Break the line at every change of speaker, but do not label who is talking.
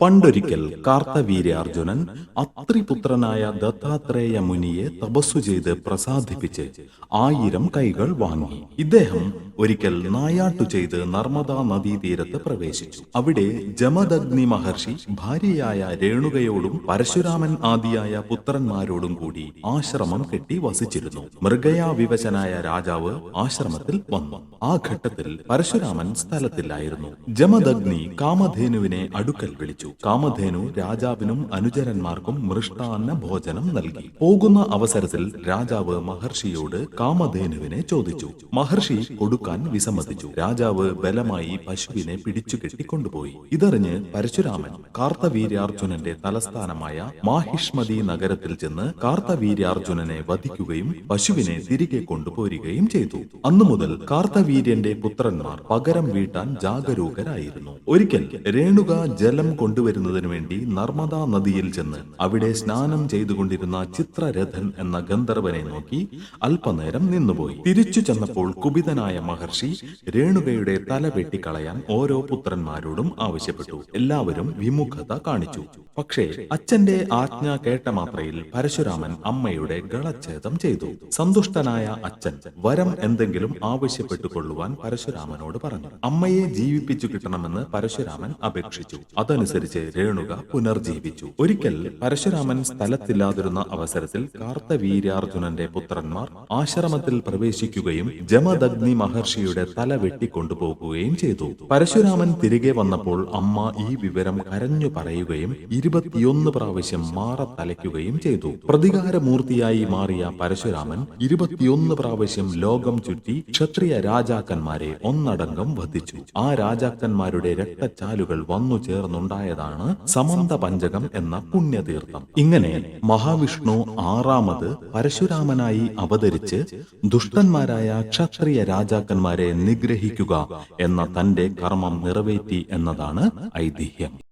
പണ്ടൊരിക്കൽ കാർത്തവീര്യാർജുനൻ അത്രിപുത്രനായ ദത്താത്രേയ മുനിയെ തപസ്സു ചെയ്ത് പ്രസാദിപ്പിച്ച് ആയിരം കൈകൾ വാങ്ങി. ഇദ്ദേഹം ഒരിക്കൽ നായാട്ടു ചെയ്ത് നർമ്മദാ നദീതീരത്ത് പ്രവേശിച്ചു. അവിടെ ജമദഗ്നി മഹർഷി ഭാര്യയായ രേണുകയോടും പരശുരാമൻ ആദിയായ പുത്രന്മാരോടും കൂടി ആശ്രമം കെട്ടി വസിച്ചിരുന്നു. മൃഗയാ വിവശനായ രാജാവ് ആശ്രമത്തിൽ വന്നു. ആ ഘട്ടത്തിൽ പരശുരാമൻ സ്ഥലത്തിലായിരുന്നു ജമദഗ്നി കാമധേനുവിനെ അടുക്കൽ വിളിച്ചു. കാമധേനു രാജാവിനും അനുചരന്മാർക്കും മൃഷ്ടാന്ന ഭോജനം നൽകി. പോകുന്ന അവസരത്തിൽ രാജാവ് മഹർഷിയോട് കാമധേനുവിനെ ചോദിച്ചു. മഹർഷി കൊടുക്കാൻ വിസമ്മതിച്ചു. രാജാവ് ബലമായി പശുവിനെ പിടിച്ചു കെട്ടിക്കൊണ്ടുപോയി ഇതറിഞ്ഞ് പരശുരാമൻ കാർത്തവീര്യാർജുനന്റെ തലസ്ഥാനമായ മാഹിഷ്മതി നഗരത്തിൽ ചെന്ന് കാർത്തവീര്യാർജുനനെ വധിക്കുകയും പശുവിനെ തിരികെ കൊണ്ടുപോരുകയും ചെയ്തു. അന്നു മുതൽ കാർത്തവീര്യന്റെ പുത്രന്മാർ പകരം വീട്ടാൻ ജാഗരൂകരായിരുന്നു. ഒരിക്കൽ രേണുക ജലം കൊണ്ടുവരുന്നതിനു വേണ്ടി നർമ്മദാ നദിയിൽ ചെന്ന് അവിടെ സ്നാനം ചെയ്തുകൊണ്ടിരുന്ന ചിത്രരഥൻ എന്ന ഗന്ധർവനെ നോക്കി അല്പനേരം നിന്നുപോയി. തിരിച്ചു ചെന്നപ്പോൾ കുപിതനായ മഹർഷി രേണുകയുടെ തല വെട്ടിക്കളയാൻ ഓരോ പുത്രന്മാരോടും ആവശ്യപ്പെട്ടു. എല്ലാവരും വിമുഖത കാണിച്ചു. പക്ഷേ അച്ഛന്റെ ആജ്ഞ കേട്ട മാത്രയിൽ പരശുരാമൻ അമ്മയുടെ ഗളച്ഛേദം ചെയ്തു. സന്തുഷ്ടനായ അച്ഛൻ വരം എന്തെങ്കിലും ആവശ്യപ്പെട്ടുകൊള്ളുവാൻ പരശുരാമനോട് പറഞ്ഞു. അമ്മയെ ജീവിപ്പിച്ചു കിട്ടണമെന്ന് പരശുരാമൻ അപേക്ഷിച്ചു. അതനുസരിച്ച് രേണുക പുനർജീവിച്ചു. ഒരിക്കൽ പരശുരാമൻ സ്ഥലത്തില്ലാതിരുന്ന അവസരത്തിൽ കാർത്തവീര്യാർജുനന്റെ പുത്രന്മാർ ആശ്രമത്തിൽ പ്രവേശിക്കുകയും ജമദഗ്നി മഹർഷിയുടെ തല വെട്ടിക്കൊണ്ടുപോകുകയും ചെയ്തു. പരശുരാമൻ തിരികെ വന്നപ്പോൾ അമ്മ ഈ വിവരം കരഞ്ഞു പറയുകയും ഇരുപത്തിയൊന്ന് പ്രാവശ്യം മാറ തലയ്ക്കുകയും ചെയ്തു. പ്രതികാരമൂർത്തിയായി മാറിയ പരശുരാമൻ ഇരുപത്തിയൊന്ന് പ്രാവശ്യം ലോകം ചുറ്റി ക്ഷത്രിയ രാജാക്കന്മാരെ ഒന്നടങ്കം വധിച്ചു. ആ രാജാക്കന്മാരുടെ രക്തച്ചാലുകൾ വന്നു ചേർന്നുണ്ടായതാണ് സമന്ത പഞ്ചകം എന്ന പുണ്യതീർത്ഥം. ഇങ്ങനെ മഹാവിഷ്ണു ആറാമത് പരശുരാമനായി അവതരിച്ച് ദുഷ്ടന്മാരായ ക്ഷത്രിയ രാജാക്കന്മാരെ നിഗ്രഹിക്കുക എന്ന തന്റെ കർമ്മം നിറവേറ്റി എന്നതാണ് ഐതിഹ്യം.